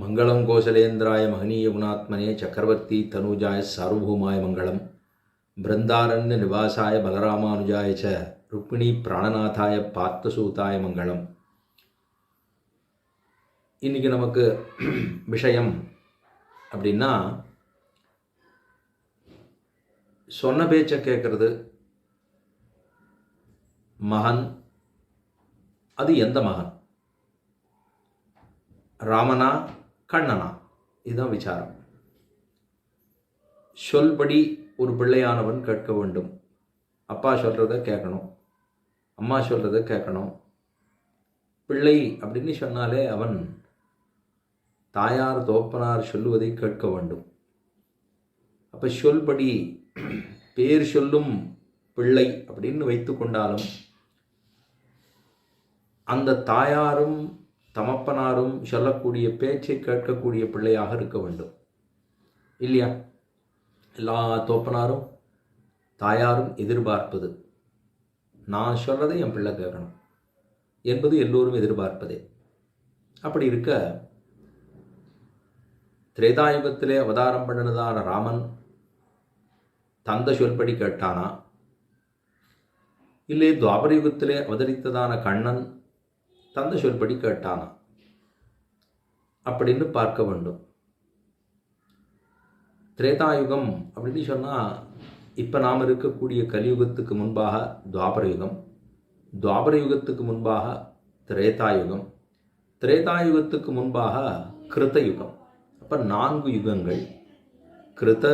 மங்களம் கோசலேந்திராய மகனீய குணாத்மனே சக்கரவர்த்தி தனுஜாய சார்வபூமாய மங்களம். பிருந்தாரண்ய நிவாசாய பலராமானுஜாய ச ருக்மிணி பிராணநாதாய பார்த்தசூதாய மங்களம். இன்னைக்கு நமக்கு விஷயம் அப்படின்னா சொன்ன பேச்சை கேட்குறது மகன் அது எந்த மகன்? ராமனா கண்ணனா? இதுதான் விசாரம். சொல்படி ஒரு பிள்ளையானவன் கேட்க வேண்டும். அப்பா சொல்கிறத கேட்கணும். அம்மா சொல்கிறத கேட்கணும். பிள்ளை அப்படின்னு சொன்னாலே அவன் தாயார் தோப்பனார் சொல்லுவதை கேட்க வேண்டும். அப்போ சொல்படி பேர் சொல்லும் பிள்ளை அப்படின்னு வைத்து கொண்டாலும் அந்த தாயாரும் தமப்பனாரும் சொல்லக்கூடிய பேச்சை கேட்கக்கூடிய பிள்ளையாக இருக்க வேண்டும். இல்லையா? எல்லா தோப்பனாரும் தாயாரும் எதிர்பார்ப்பது நான் சொல்கிறதை என் பிள்ளை கேட்கணும் என்பது எல்லோரும் எதிர்பார்ப்பதே. அப்படி இருக்க திரேதாயுகத்திலே அவதாரம் பண்ணினதான ராமன் தந்த சொல்படி கேட்டானா? இல்லை துவாபரயுகத்திலே அவதரித்ததான கண்ணன் தந்த சொற்படி கேட்டானா? அப்படின்னு பார்க்க வேண்டும். திரேதாயுகம் அப்படின்னு சொன்னால் இப்போ நாம் இருக்கக்கூடிய கலியுகத்துக்கு முன்பாக துவாபரயுகம் யுகம் துவாபர யுகத்துக்கு முன்பாக திரேதாயுகம் திரேதாயுகத்துக்கு முன்பாக கிருத யுகம் அப்போ நான்கு யுகங்கள் கிருத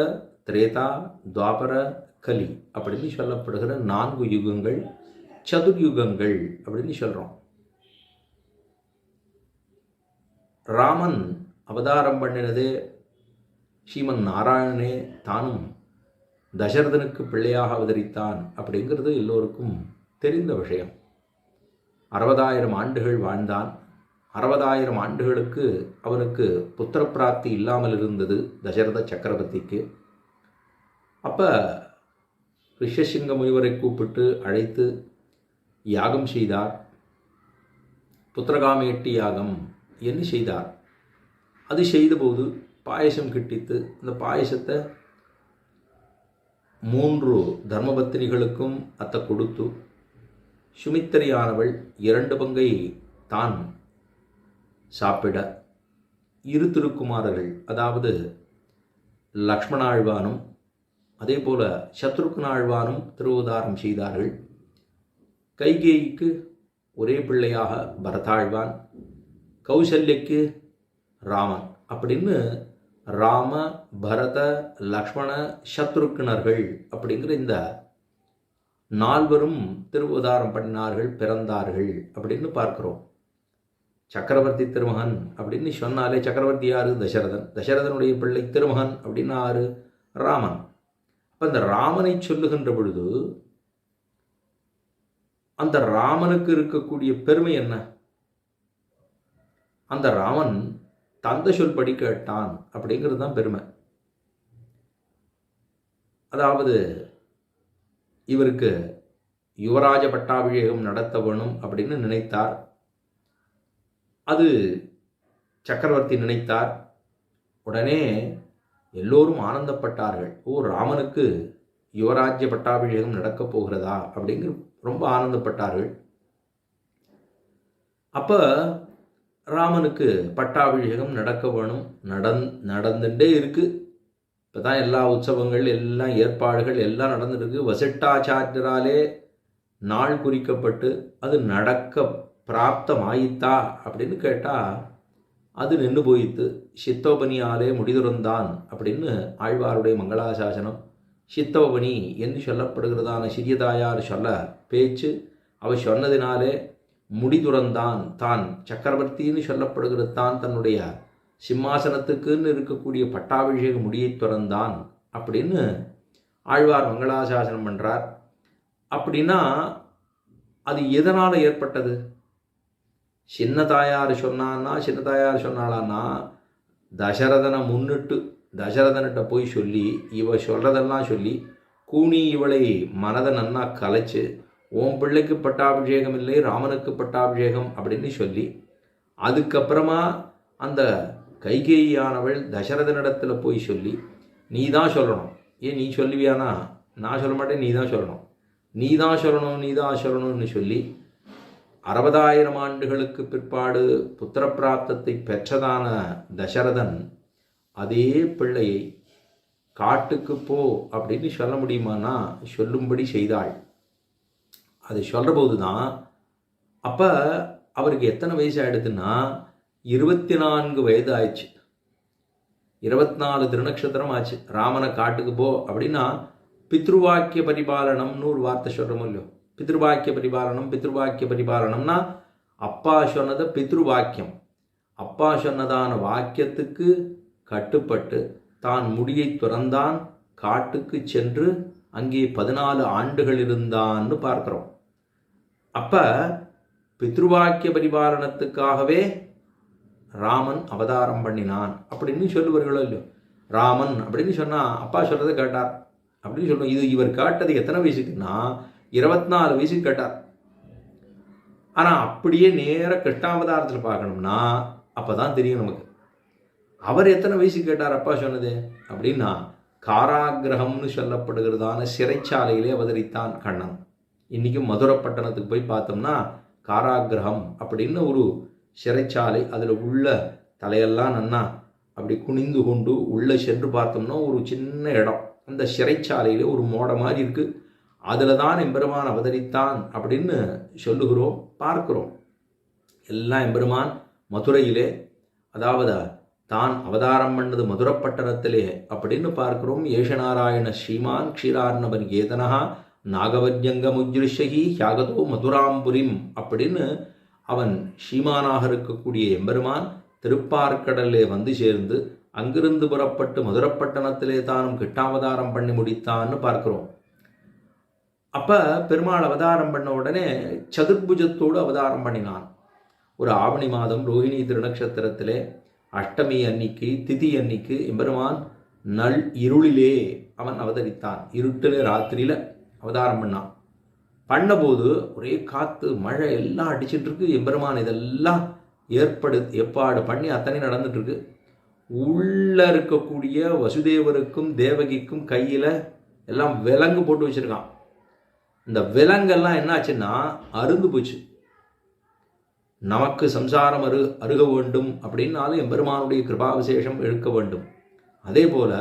திரேதா துவாபர கலி அப்படின்னு சொல்லப்படுகிற நான்கு யுகங்கள் சதுர்யுகங்கள் அப்படின்னு சொல்கிறோம் ராமன் அவதாரம் பண்ணினது ஸ்ரீமன் நாராயணனே தானும் தசரதனுக்கு பிள்ளையாக அவதரித்தான் அப்படிங்கிறது எல்லோருக்கும் தெரிந்த விஷயம். அறுபதாயிரம் ஆண்டுகள் வாழ்ந்தான். அறுபதாயிரம் ஆண்டுகளுக்கு அவனுக்கு புத்திர பிராப்தி இல்லாமல் இருந்தது தசரத சக்கரவர்த்திக்கு. அப்போ ரிஷசிங்க முனிவரை கூப்பிட்டு அழைத்து யாகம் செய்தார். புத்திரகாமேட்டி யாகம் என்ன செய்தார் அது செய்தபோது பாயசம் கிட்டித்து அந்த பாயசத்தை மூன்று தர்மபத்தினிகளுக்கும் அத்தை கொடுத்து சுமித்திரையானவள் இரண்டு பங்கை தான் சாப்பிட இரு திருக்குமாரர்கள் அதாவது லக்ஷ்மணாழ்வானும் அதே போல சத்ருக்னாழ்வானும் திருவதாரம் செய்தார்கள். கைகேயிக்கு ஒரே பிள்ளையாக பரதாழ்வான் கௌசல்யக்கு ராமன் அப்படின்னு ராம பரத லக்ஷ்மண சத்ருக்னர்கள் அப்படிங்கிற இந்த நால்வரும் திருவுதாரம் பண்ணினார்கள் பிறந்தார்கள் அப்படின்னு பார்க்கிறோம். சக்கரவர்த்தி திருமகன் அப்படின்னு சொன்னாலே சக்கரவர்த்தி யாரு? தசரதன். தசரதனுடைய பிள்ளை திருமகன் அப்படின்னு ஆறு ராமன். அப்போ இந்த ராமனை சொல்லுகின்ற பொழுது அந்த ராமனுக்கு இருக்கக்கூடிய பெருமை என்ன? அந்த ராமன் தந்த சொல்படி கேட்டான் அப்படிங்கிறது தான் பெருமை. அதாவது இவருக்கு யுவராஜ பட்டாபிஷேகம் நடத்த வேணும் அப்படின்னு நினைத்தார். அது சக்கரவர்த்தி நினைத்தார். உடனே எல்லோரும் ஆனந்தப்பட்டார்கள். ஓ ராமனுக்கு யுவராஜ்ய பட்டாபிஷேகம் நடக்கப் போகிறதா? அப்படிங்கிற ரொம்ப ஆனந்தப்பட்டார்கள். அப்போ ராமனுக்கு பட்டாபிஷேகம் நடக்க வேணும். நடந் நடந்துட்டே இருக்குது இப்போ தான் எல்லா உற்சவங்கள் எல்லாம் ஏற்பாடுகள் எல்லாம் நடந்துருக்கு வசிட்டாச்சாரியராலே நாள் குறிக்கப்பட்டு அது நடக்க பிராப்தமாயித்தா அப்படின்னு கேட்டால் அது நின்று போயித்து சித்தோபனியாலே முடிதுறந்தான் அப்படின்னு ஆழ்வாருடைய மங்களாசாசனம் சித்தோபனி என்று சொல்லப்படுகிறதான சிறியதாயார் சொல்ல பேச்சு அவர் சொன்னதினாலே முடிதுறந்தான் தான். சக்கரவர்த்தின்னு சொல்லப்படுகிறது தான் தன்னுடைய சிம்மாசனத்துக்குன்னு இருக்கக்கூடிய பட்டாபிஷேக முடியை துறந்தான் அப்படின்னு ஆழ்வார் மங்களாசாசனம் பண்ணுறார் அப்படின்னா அது எதனால் ஏற்பட்டது? சின்ன தாயார் சொன்னான்னா சின்ன தாயார் சொன்னாலான்னா தசரதனை முன்னிட்டு தசரதன்கிட்ட போய் சொல்லி இவ சொல்கிறதெல்லாம் சொல்லி கூனி இவளை மனதை நன்னா கலைச்சு உன் பிள்ளைக்கு பட்டாபிஷேகம் இல்லை ராமனுக்கு பட்டாபிஷேகம் அப்படின்னு சொல்லி அதுக்கப்புறமா அந்த கைகேயானவள் தசரதனிடத்தில் போய் சொல்லி நீ தான் சொல்லணும். ஏன் நீ சொல்லுவியானா? நான் சொல்ல மாட்டேன் நீ தான் சொல்லணும். நீ தான் சொல்லணும் நீ தான் சொல்லணும்னு சொல்லி அறுபதாயிரம் ஆண்டுகளுக்கு பிற்பாடு புத்திரப்பிராப்தத்தை பெற்றதான தசரதன் அதே பிள்ளையை காட்டுக்கு போ அப்படின்னு சொல்ல முடியுமானா? சொல்லும்படி செய்தாள். அது சொல்கிற போது தான் அப்போ அவருக்கு எத்தனை வயசு ஆயிடுதுன்னா இருபத்தி நான்கு வயது ஆயிடுச்சு இருபத்தி நாலு திருநக்ஷத்திரம் ஆச்சு. ராமனை காட்டுக்கு போ அப்படின்னா பித்ருவாக்கிய பரிபாலனம்னு ஒரு வார்த்தை சொல்கிறோமோ இல்லையோ? பித்ருவாக்கிய பரிபாலனம் பித்ருவாக்கிய பரிபாலனம்னா அப்பா சொன்னதை பித்ருவாக்கியம். அப்பா சொன்னதான வாக்கியத்துக்கு கட்டுப்பட்டு தான் முடியை துறந்தான் காட்டுக்கு சென்று அங்கே பதினாலு ஆண்டுகள் இருந்தான்னு பார்க்குறோம். அப்போ பித்ருவாக்கிய பரிபாலனத்துக்காகவே ராமன் அவதாரம் பண்ணினான். அப்படின்னு சொல்லுவார்களோ இல்லையோ? ராமன் அப்படின்னு சொன்னால் அப்பா சொல்கிறத கேட்டார். அப்படின்னு சொல்லணும் இது இவர் கேட்டது எத்தனை வயசுக்குன்னா இருபத்தி நாலு வயசுக்கு கேட்டார். ஆனால் அப்படியே நேராக கிருஷ்ணாவதாரத்தில் பார்க்கணும்னா அப்போ தான் தெரியும் நமக்கு. அவர் எத்தனை வயசுக்கு கேட்டார் அப்பா சொன்னது? அப்படின்னா காராகிரகம்னு சொல்லப்படுகிறதான சிறைச்சாலையிலே அவதரித்தான் கண்ணன். இன்றைக்கும் மதுரை பட்டணத்துக்கு போய் பார்த்தோம்னா காராகிரகம் அப்படின்னு ஒரு சிறைச்சாலை அதில் உள்ள தலையெல்லாம் நன்னா அப்படி குனிந்து கொண்டு உள்ளே சென்று பார்த்தோம்னா ஒரு சின்ன இடம். அந்த சிறைச்சாலையில் ஒரு மோட மாதிரி இருக்குது அதில் தான் எம்பெருமான் அவதரித்தான் அப்படின்னு சொல்லுகிறோம் பார்க்கிறோம். எல்லாம் எம்பெருமான் மதுரையிலே அதாவது தான் அவதாரம் பண்ணது மதுரப்பட்டணத்திலே அப்படின்னு பார்க்கிறோம். ஏஷநாராயண ஸ்ரீமான் க்ஷீரார்ணவன் கேதனா நாகவஜங்கமுஜ்ரிஷகி ஹியாகதோ மதுராம்புரிம் அப்படின்னு அவன் ஸ்ரீமானாக இருக்கக்கூடிய எம்பெருமான் திருப்பார்க்கடலே வந்து சேர்ந்து அங்கிருந்து புறப்பட்டு மதுரப்பட்டணத்திலே தானும் கிட்டாவதாரம் பண்ணி முடித்தான்னு பார்க்கிறோம். அப்போ பெருமாள் அவதாரம் பண்ண உடனே சதுர்புஜத்தோடு அவதாரம் பண்ணினான். ஒரு ஆவணி மாதம் ரோஹிணி திருநக்ஷத்திரத்திலே அஷ்டமி அன்னிக்கு திதி அன்னிக்கு எம்பெருமான் நல் இருளிலே அவன் அவதரித்தான். இருட்டில் ராத்திரியில் அவதாரம் பண்ணான் பண்ணபோது ஒரே காற்று மழை எல்லாம் அடிச்சுட்டு இருக்கு எம்பெருமான் இதெல்லாம் ஏற்படு ஏற்பாடு பண்ணி அத்தனை நடந்துட்டு இருக்கு உள்ள இருக்கக்கூடிய வசுதேவருக்கும் தேவகிக்கும் கையில் எல்லாம் விலங்கு போட்டு வச்சுருக்கான். இந்த விலங்கெல்லாம் என்னாச்சுன்னா அருந்து போச்சு. நமக்கு சம்சாரம் அரு அருக வேண்டும் அப்படின்னாலும் எம்பெருமானுடைய கிருபாவிசேஷம் எடுக்க வேண்டும். அதே போல்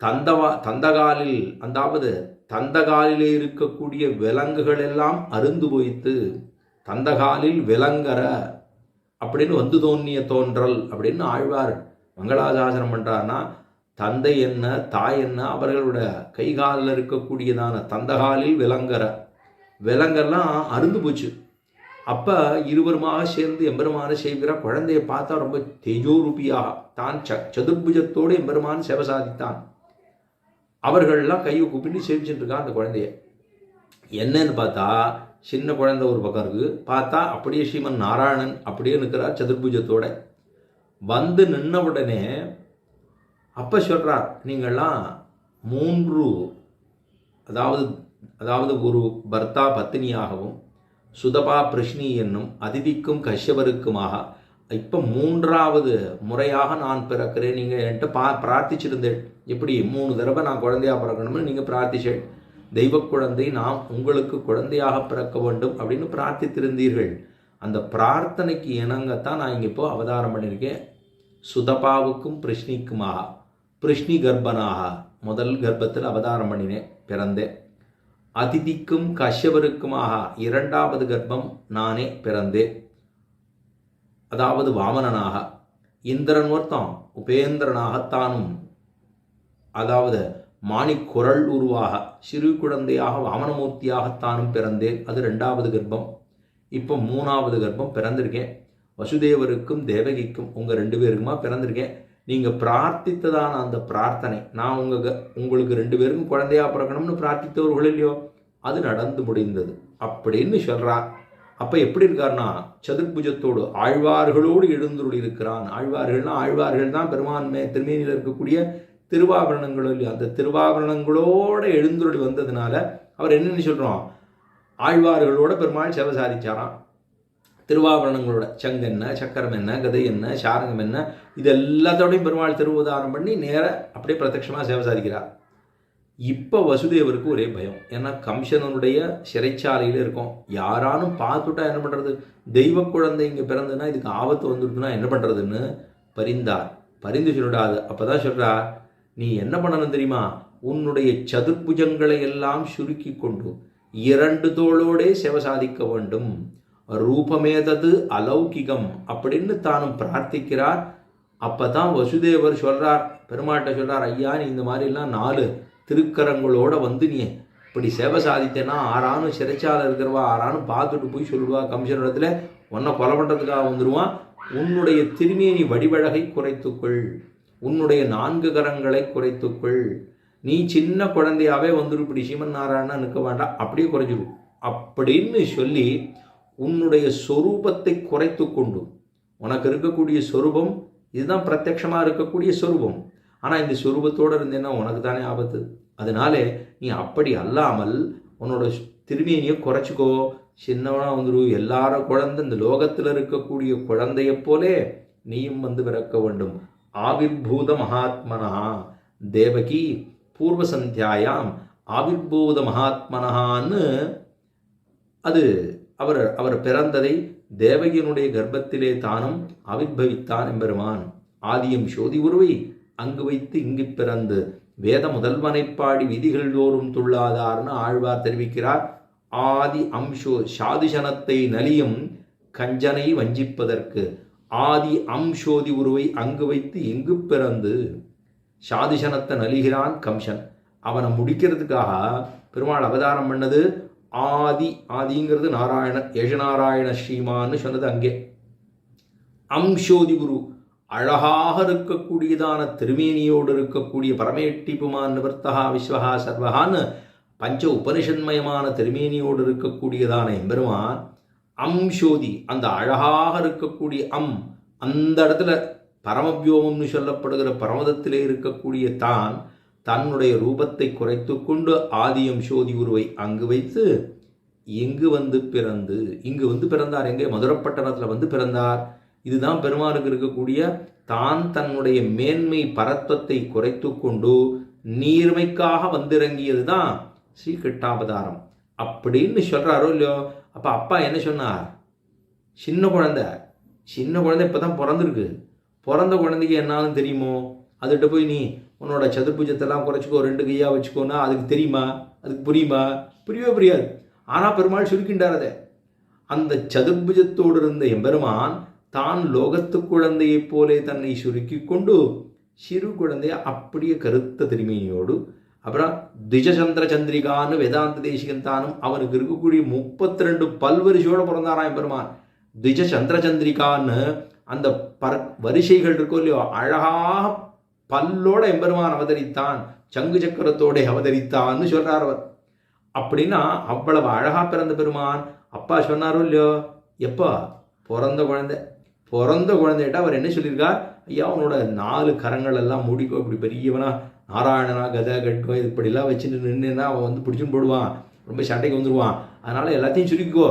தந்தவா தந்தகாலில் அந்தாவது தந்தகாலிலே இருக்கக்கூடிய விலங்குகள் எல்லாம் அருந்து போய்த்து தந்தகாலில் விலங்கர அப்படின்னு வந்து தோன்றிய தோன்றல் அப்படின்னு ஆழ்வார் மங்களாசாசனம் பண்ணுறாருன்னா தந்தை என்ன தாய் என்ன அவர்களோட கை காலில் இருக்கக்கூடியதான தந்தகாலில் விலங்கர விலங்கெல்லாம் அருந்து போச்சு. அப்போ இருவருமாக சேர்ந்து எம்பெருமான செய்கிற குழந்தையை பார்த்தா ரொம்ப தேஜோரூபியாக தான் ச சதுர்புஜத்தோடு எம்பெருமான் சேவை சாதித்தான். அவர்கள்லாம் கையை கூப்பிட்டு சேவிச்சுட்டு இருக்கான் அந்த குழந்தைய. என்னன்னு பார்த்தா சின்ன குழந்தை ஒரு பக்கம் இருக்கு. பார்த்தா அப்படியே ஸ்ரீமன் நாராயணன் அப்படியே நிற்கிறார் சதுர்புஜத்தோட. வந்து நின்ன உடனே அப்போ சொல்கிறார் நீங்கள்லாம் மூன்று அதாவது அதாவது ஒரு பர்த்தா பத்தினியாகவும் சுதபா பிரஷ்னி என்னும் அதிதிக்கும் கஷ்யவருக்குமாக இப்போ மூன்றாவது முறையாக நான் பிறக்கிறேன். நீங்கள் என்கிட்ட பா பிரார்த்திச்சிருந்தேன். எப்படி மூணு தடவை நான் குழந்தையாக பிறக்கணும்னு நீங்கள் பிரார்த்திச்சேன். தெய்வ குழந்தை நாம் உங்களுக்கு குழந்தையாக பிறக்க வேண்டும் அப்படின்னு பிரார்த்தித்திருந்தீர்கள். அந்த பிரார்த்தனைக்கு இணங்கத்தான் நான் இங்கே இப்போ அவதாரம் பண்ணியிருக்கேன். சுதபாவுக்கும் பிருஷ்ணிக்குமாக பிருஷ்ணி கர்ப்பனாக முதல் கர்ப்பத்தில் அவதாரம் பண்ணினேன் பிறந்தேன். அதிதிக்கும் கஷ்யவருக்குமாக இரண்டாவது கர்ப்பம் நானே பிறந்தேன். அதாவது வாமனனாக இந்திரன் ஒருத்தன் உபேந்திரனாகத்தானும் அதாவது மாணிக்குரல் உருவாக சிறு குழந்தையாக வாமனமூர்த்தியாகத்தானும் பிறந்தேன். அது ரெண்டாவது கர்ப்பம். இப்போ மூணாவது கர்ப்பம் பிறந்திருக்கேன். வசுதேவருக்கும் தேவகிக்கும் உங்கள் ரெண்டு பேருக்குமா பிறந்திருக்கேன். நீங்கள் பிரார்த்தித்ததான அந்த பிரார்த்தனை நான் உங்கள் உங்களுக்கு ரெண்டு பேருக்கும் குழந்தையா பிறக்கணும்னு பிரார்த்தித்தவர்கள் இல்லையோ? அது நடந்து முடிந்தது. அப்படின்னு சொல்கிறார் அப்போ எப்படி இருக்கார்னா சதுர்புஜத்தோடு ஆழ்வார்களோடு எழுந்துருள் இருக்கிறான் ஆழ்வார்கள்னா ஆழ்வார்கள் தான் பெருமான்மை திருமேனியில் இருக்கக்கூடிய திருவாபரணங்களோ இல்லையா அந்த திருவாபரணங்களோட எழுந்துருளி வந்ததுனால அவர் என்னென்னு சொல்கிறோம் ஆழ்வார்களோட பெருமாள் சேவை சாதிச்சாராம் திருவாபரணங்களோட சங்கு என்ன சக்கரம் என்ன கதை என்ன சாரங்கம் என்ன இது எல்லாத்தோடையும் பெருமாள் திருவுதாரம் பண்ணி நேராக அப்படியே பிரத்யட்சமாக சேவை சாதிக்கிறார் இப்போ வசுதேவருக்கு ஒரே பயம். ஏன்னா கம்சனனுடைய சிறைச்சாலையில் இருக்கோம். யாரானும் பார்த்துட்டா என்ன பண்ணுறது தெய்வ குழந்தை இங்கே பிறந்ததுன்னா இதுக்கு ஆபத்து வந்துருக்குன்னா என்ன பண்ணுறதுன்னு பரிந்தார். பரிந்து சொல்லிடாது. அப்போ தான் சொல்கிறா நீ என்ன பண்ணணும் தெரியுமா? உன்னுடைய சதுர்புஜங்களை எல்லாம் சுருக்கி கொண்டு இரண்டு தோளோடே சேவை சாதிக்க வேண்டும். ரூபமேதது அலௌகிகம் அப்படின்னு தானும் பிரார்த்திக்கிறார். அப்போ தான் வசுதேவர் சொல்கிறார் பெருமாட்ட சொல்கிறார் ஐயா நீ இந்த மாதிரிலாம் நாலு திருக்கரங்களோட வந்து நீ இப்படி சேவை சாதித்தேன்னா ஆறானும் சிறைச்சால இருக்கிறவா ஆறானும் பார்த்துட்டு போய் சொல்லுவா. கமிஷனிடத்துல உன்னை கொலை பண்ணுறதுக்காக வந்துடுவான் உன்னுடைய திருமேனி வடிவழகை குறைத்துக்கொள். உன்னுடைய நான்கு கரங்களை குறைத்துக்கொள். நீ சின்ன குழந்தையாவே வந்துடும் இப்படி சீமன் நாராயணா நிற்க வேண்டாம். அப்படியே குறைஞ்சிடும் அப்படின்னு சொல்லி உன்னுடைய சொரூபத்தை குறைத்து கொண்டு உனக்கு இருக்கக்கூடிய சொரூபம் இதுதான் பிரத்யக்ஷமாக இருக்கக்கூடிய சொரூபம். ஆனால் இந்த சுரூபத்தோடு இருந்தேன்னா உனக்கு தானே ஆபத்து. அதனாலே நீ அப்படி அல்லாமல் உன்னோட திருமேனியை குறைச்சிக்கோ. சின்னவனாக வந்துரு. எல்லார குழந்தை இந்த லோகத்தில் இருக்கக்கூடிய குழந்தையைப் போலே நீயும் வந்து பிறக்க வேண்டும். ஆவிர்பூத மகாத்மனா. தேவகி பூர்வ சந்தியாயாம் ஆவிர்பூத மகாத்மனஹான்னு அது அவர் அவர் பிறந்ததை தேவகியனுடைய கர்ப்பத்திலே தானும் ஆவிர்பவித்தான் எம்பெருமான். ஆதியம் சோதி உருவை அங்கு வைத்து இங்கு பிறந்து வேத முதல்வனை பாடி விதிகள் தோறும் துள்ளாதார்னு ஆழ்வார் தெரிவிக்கிறார். ஆதி அம்சோ சாதிசனத்தை நலியும் கஞ்சனை வஞ்சிப்பதற்கு. ஆதி அம்சோதி உருவை அங்கு வைத்து எங்கு பிறந்து சாதிசனத்தை நலிகிறான் கம்சன். அவனை முடிக்கிறதுக்காக பெருமாள் அவதாரம் பண்ணது ஆதி ஆதிங்கிறது நாராயணன் யஜநாராயண ஸ்ரீமான்னு சொன்னது அங்கே. அம்சோதி குரு அழகாக இருக்கக்கூடியதான திருமேனியோடு இருக்கக்கூடிய பரமேட்டிபுமான் நிவர்த்தகா விஸ்வகா சர்வகான்னு பஞ்ச உபனிஷன்மயமான திருமேனியோடு இருக்கக்கூடியதான எம்பெருமான் அம்சோதி அந்த அழகாக இருக்கக்கூடிய அம் அந்த இடத்துல பரமவியோமம்னு சொல்லப்படுகிற பரமதத்திலே இருக்கக்கூடிய தான் தன்னுடைய ரூபத்தை குறைத்து கொண்டு ஆதியம் சோதி உருவை அங்கு வைத்து எங்கு வந்து பிறந்து இங்கு வந்து பிறந்தார் எங்கே? மதுரப்பட்டணத்தில் வந்து பிறந்தார். இதுதான் பெருமாளுக்கு இருக்கக்கூடிய தான் தன்னுடைய மேன்மை பரத்வத்தை குறைத்து கொண்டு நீர்மைக்காக வந்திறங்கியது தான் ஸ்ரீ கிட்டாபதாரம் அப்படின்னு சொல்கிறாரோ இல்லையோ அப்போ அப்பா என்ன சொன்னார்? சின்ன குழந்தை சின்ன குழந்தை இப்போ தான் பிறந்திருக்கு. பிறந்த குழந்தைக்கு என்னாலும் தெரியுமோ? அதுகிட்ட போய் நீ உன்னோட சதுர்பூஜத்தெல்லாம் குறைச்சிக்கோ ரெண்டு கையாக வச்சுக்கோன்னா அதுக்கு தெரியுமா? அதுக்கு புரியுமா? புரியவே புரியாது. ஆனால் பெருமாள் சுருக்கின்றார் அதை. அந்த சதுர்புஜத்தோடு இருந்த எம்பெருமான் தான் லோகத்து குழந்தையைப் போலே தன்னை சுருக்கி கொண்டு சிறு குழந்தைய அப்படியே கருத்த திருமேனியோடு அப்புறம் திஜசந்திர சந்திரிகான்னு வேதாந்த தேசிகன் தானும் அவனுக்கு இருக்கக்கூடிய முப்பத்தி ரெண்டு பல்வரிசையோடு பிறந்தாராம் பெருமான். திஜ சந்திர சந்திரிகான்னு அந்த பர வரிசைகள் இருக்கோ இல்லையோ அழகாக பல்லோட எம்பெருமான் அவதரித்தான் சங்கு சக்கரத்தோட அவதரித்தான்னு சொல்கிறார் அவர். அப்படின்னா அவ்வளவு அழகா பிறந்த பெருமான். அப்பா சொன்னாரோ இல்லையோ? எப்போ பிறந்த குழந்தை. பிறந்த குழந்தைகிட்ட அவர் என்ன சொல்லியிருக்கார்? ஐயா உன்னோட நாலு கரங்கள் எல்லாம் முடிக்கும் இப்படி பெரியவனா நாராயணனா கதை கட்கோ இப்படிலாம் வச்சுட்டு நின்றுனா அவன் வந்து பிடிச்சுன்னு போடுவான் ரொம்ப சண்டைக்கு வந்துடுவான் அதனால எல்லாத்தையும் சுருக்கிக்கோ.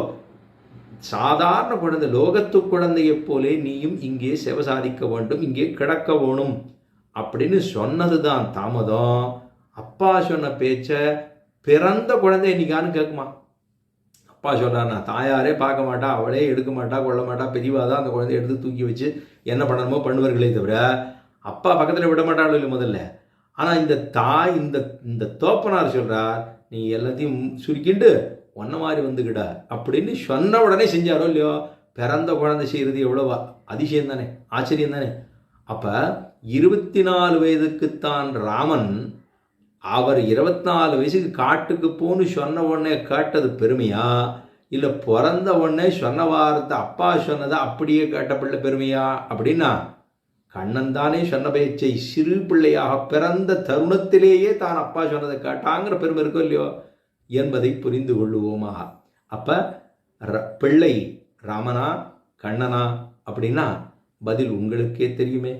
சாதாரண குழந்தை லோகத்து குழந்தையைப் போலே நீயும் இங்கே சேவை சாதிக்க வேண்டும் இங்கே கிடக்க வேணும் அப்படின்னு சொன்னது தான் தாமதம். அப்பா சொன்ன பேச்சை பிறந்த குழந்தை இன்னைக்கான்னு கேட்குமா? அப்பா சொல்கிறார் நான் தாயாரே பார்க்க மாட்டா அவளே எடுக்க மாட்டா கொள்ள மாட்டா பெரியவா தான் அந்த குழந்தைய எடுத்து தூக்கி வச்சு என்ன பண்ணணுமோ பண்ணுவார்களே தவிர அப்பா பக்கத்தில் விட மாட்டாளோ இல்லை முதல்ல. ஆனால் இந்த தாய் இந்த இந்த தோப்பனார் சொல்கிறார் நீ எல்லாத்தையும் சுருக்கிண்டு ஒன்ன மாதிரி வந்துக்கிட. அப்படின்னு சொன்ன உடனே செஞ்சாரோ இல்லையோ பிறந்த குழந்தை செய்கிறது எவ்வளோ அதிசயம் தானே ஆச்சரியம் தானே. அப்போ இருபத்தி நாலு வயதுக்குத்தான் ராமன் அவர் இருபத்தி நாலு வயசுக்கு காட்டுக்கு போன்னு சொன்ன உடனே கேட்டது பெருமையா? இல்லை பிறந்த உடனே சொன்ன வாரத்தை அப்பா சொன்னதை அப்படியே கேட்ட பிள்ளை பெருமையா? அப்படின்னா கண்ணன் தானே சொன்ன பேச்சை சிறு பிள்ளையாக பிறந்த தருணத்திலேயே தான் அப்பா சொன்னதை கேட்டாங்கிற பெருமை இருக்கோ இல்லையோ என்பதை புரிந்து கொள்ளுவோமாக. அப்போ பிள்ளை ராமனா கண்ணனா அப்படின்னா பதில் உங்களுக்கே தெரியுமே.